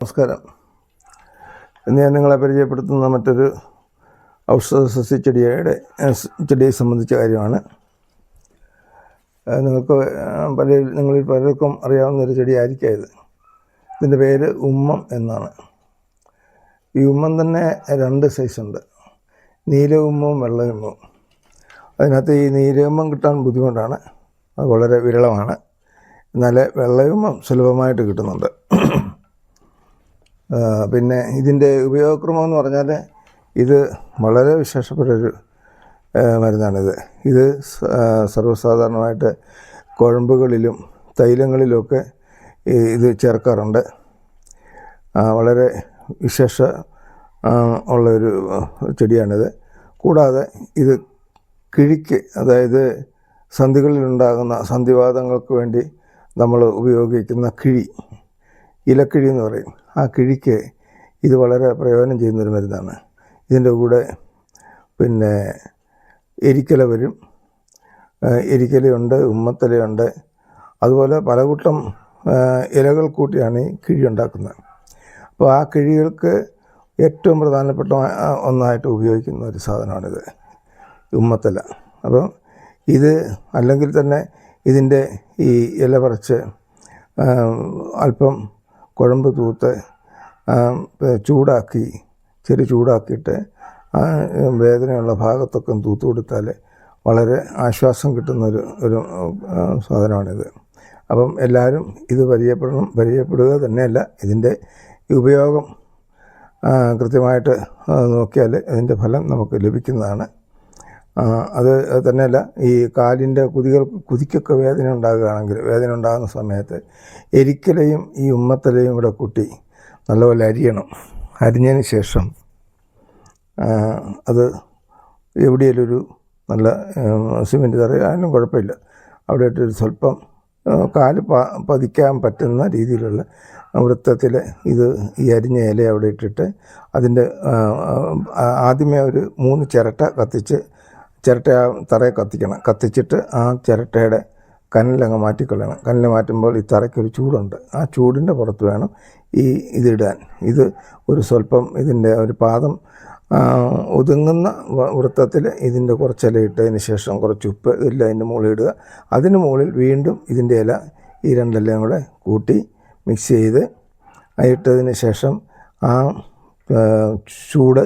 നമസ്കാരം. ഇന്ന് ഞാൻ നിങ്ങളെ പരിചയപ്പെടുത്തുന്ന മറ്റൊരു ഔഷധ സസ്യ ചെടിയുടെ ഏഹ്, സ് ചെടിയെ സംബന്ധിച്ച കാര്യമാണ്. നിങ്ങൾക്ക് പല നിങ്ങളിൽ പലർക്കും അറിയാവുന്ന ഒരു ചെടിയായിരിക്കാം ഇത്. ഇതിന്റെ പേര് ഉമ്മം എന്നാണ്. ഈ ഉമ്മം തന്നെ രണ്ട് സൈസുണ്ട് നീല ഉമ്മവും വെള്ള ഉമ്മവും അതിനകത്ത് ഈ നീലയുമ്മം കിട്ടാൻ ബുദ്ധിമുട്ടാണ്. അത് വളരെ വിരളമാണ്. എന്നാൽ വെള്ളയുമ്മം സുലഭമായിട്ട് കിട്ടുന്നുണ്ട്. പിന്നെ ഇതിന്റെ ഉപയോഗക്രമം എന്ന് പറഞ്ഞാൽ ഇത് വളരെ വിശേഷപ്പെട്ടൊരു മരുന്നാണിത്. ഇത് സർവസാധാരണമായിട്ട് കുഴമ്പുകളിലും തൈലങ്ങളിലുമൊക്കെ ഇത് ചേർക്കാറുണ്ട്. വളരെ വിശേഷ ഉള്ളൊരു ചെടിയാണിത്. കൂടാതെ ഇത് കിഴിക്ക് അതായത് സന്ധികളിലുണ്ടാകുന്ന സന്ധിവാദങ്ങൾക്ക് വേണ്ടി നമ്മൾ ഉപയോഗിക്കുന്ന കിഴി. ഇലക്കിഴി എന്ന് പറയും. ആ കിഴിക്ക് ഇത് വളരെ പ്രയോജനം ചെയ്യുന്നൊരു മരുന്നാണ്. ഇതിന്റെ കൂടെ പിന്നെ എരിക്കല വരും. എരിക്കലയുണ്ട് ഉമ്മത്തലയുണ്ട്. അതുപോലെ പല കൂട്ടം ഇലകൾ കൂട്ടിയാണ് ഈ കിഴി ഉണ്ടാക്കുന്നത്. അപ്പോൾ ആ കിഴികൾക്ക് ഏറ്റവും പ്രധാനപ്പെട്ട ഒന്നായിട്ട് ഉപയോഗിക്കുന്ന ഒരു സാധനമാണിത് ഉമ്മത്തല. അപ്പം ഇത് അല്ലെങ്കിൽ തന്നെ ഇതിന്റെ ഈ ഇല പറിച്ച് അല്പം കുഴമ്പ് തൂത്ത് ചൂടാക്കി ചെറു ചൂടാക്കിയിട്ട് വേദനയുള്ള ഭാഗത്തൊക്കെ തൂത്ത് കൊടുത്താൽ വളരെ ആശ്വാസം കിട്ടുന്ന ഒരു സാധനമാണിത്. അപ്പം എല്ലാവരും ഇത് പരിചയപ്പെടണം പരിചയപ്പെടുക തന്നെയല്ല ഇതിന്റെ ഉപയോഗം കൃത്യമായിട്ട് നോക്കിയാൽ ഇതിന്റെ ഫലം നമുക്ക് ലഭിക്കുന്നതാണ്. അത് തന്നെയല്ല ഈ കാലിന്റെ കുതികൾ കുതിക്കൊക്കെ വേദന ഉണ്ടാകുകയാണെങ്കിൽ വേദന ഉണ്ടാകുന്ന സമയത്ത് എരിക്കലയും ഈ ഉമ്മത്തലയും കൂടെ കൂട്ടി നല്ലപോലെ അരിയണം. അരിഞ്ഞതിന് ശേഷം അത് എവിടെയെങ്കിലും ഒരു നല്ല സിമെന്റ് തറയായാലും കുഴപ്പമില്ല. അവിടെ ഇട്ടൊരു സ്വല്പം കാൽ പ പതിക്കാൻ പറ്റുന്ന രീതിയിലുള്ള വൃത്തത്തിൽ ഇത് ഈ അരിഞ്ഞ ഇല അവിടെ ഇട്ടിട്ട് അതിന്റെ ആദ്യമേ ഒരു മൂന്ന് ചിരട്ട കത്തിച്ച് ചിരട്ട ആ തറയെ കത്തിക്കണം. കത്തിച്ചിട്ട് ആ ചിരട്ടയുടെ കനലങ്ങ് മാറ്റിക്കളയണം കനൽ മാറ്റുമ്പോൾ ഈ തറയ്ക്കൊരു ചൂടുണ്ട്. ആ ചൂടിന്റെ പുറത്ത് വേണം ഈ ഇതിടാൻ. ഇത് ഒരു സ്വല്പം ഇതിന്റെ ഒരു പാദം ഒതുങ്ങുന്ന വൃത്തത്തിൽ ഇതിന്റെ കുറച്ചില ഇട്ടതിന് ശേഷം കുറച്ച് ഉപ്പ് ഇതെല്ലാം അതിന്റെ മുകളിൽ ഇടുക. അതിന് മുകളിൽ വീണ്ടും ഇതിന്റെ ഇല ഈ രണ്ടെല്ലാം കൂടെ കൂട്ടി മിക്സ് ചെയ്ത് ഇട്ടതിന് ശേഷം ആ ചൂട്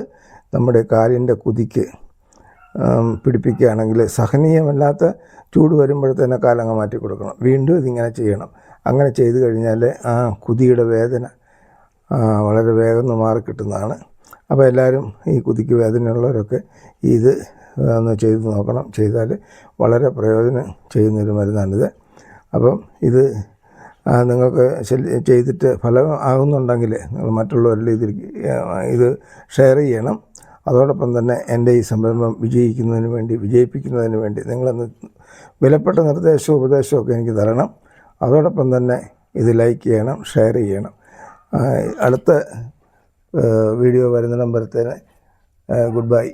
നമ്മുടെ കാലിന്റെ കുതിക്ക് പിടിപ്പിക്കുകയാണെങ്കിൽ സഹനീയമല്ലാത്ത ചൂട് വരുമ്പോഴത്തേനെ കാലങ്ങ് മാറ്റി കൊടുക്കണം. വീണ്ടും ഇതിങ്ങനെ ചെയ്യണം. അങ്ങനെ ചെയ്തു കഴിഞ്ഞാൽ ആ കുതിയുടെ വേദന വളരെ വേഗം ഒന്ന് മാറി കിട്ടുന്നതാണ്. അപ്പോൾ എല്ലാവരും ഈ കുതിക്ക് വേദനയുള്ളവരൊക്കെ ഇത് ഒന്ന് ചെയ്ത് നോക്കണം. ചെയ്താൽ വളരെ പ്രയോജനം ചെയ്യുന്നൊരു മരുന്നാണിത്. അപ്പം ഇത് നിങ്ങൾക്ക് ചെയ്തിട്ട് ഫലം ആകുന്നുണ്ടെങ്കിൽ നിങ്ങൾ മറ്റുള്ളവരിൽ ഇതിൽ ഇത് ഷെയർ ചെയ്യണം. അതോടൊപ്പം തന്നെ എന്റെ ഈ സംരംഭം വിജയിക്കുന്നതിന് വേണ്ടി വിജയിപ്പിക്കുന്നതിന് വേണ്ടി നിങ്ങളെന്ന് വിലപ്പെട്ട നിർദ്ദേശവും ഉപദേശവും ഒക്കെ എനിക്ക് തരണം. അതോടൊപ്പം തന്നെ ഇത് ലൈക്ക് ചെയ്യണം ഷെയർ ചെയ്യണം. അടുത്ത വീഡിയോ വരുന്നിടം വരത്തേന് ഗുഡ് ബൈ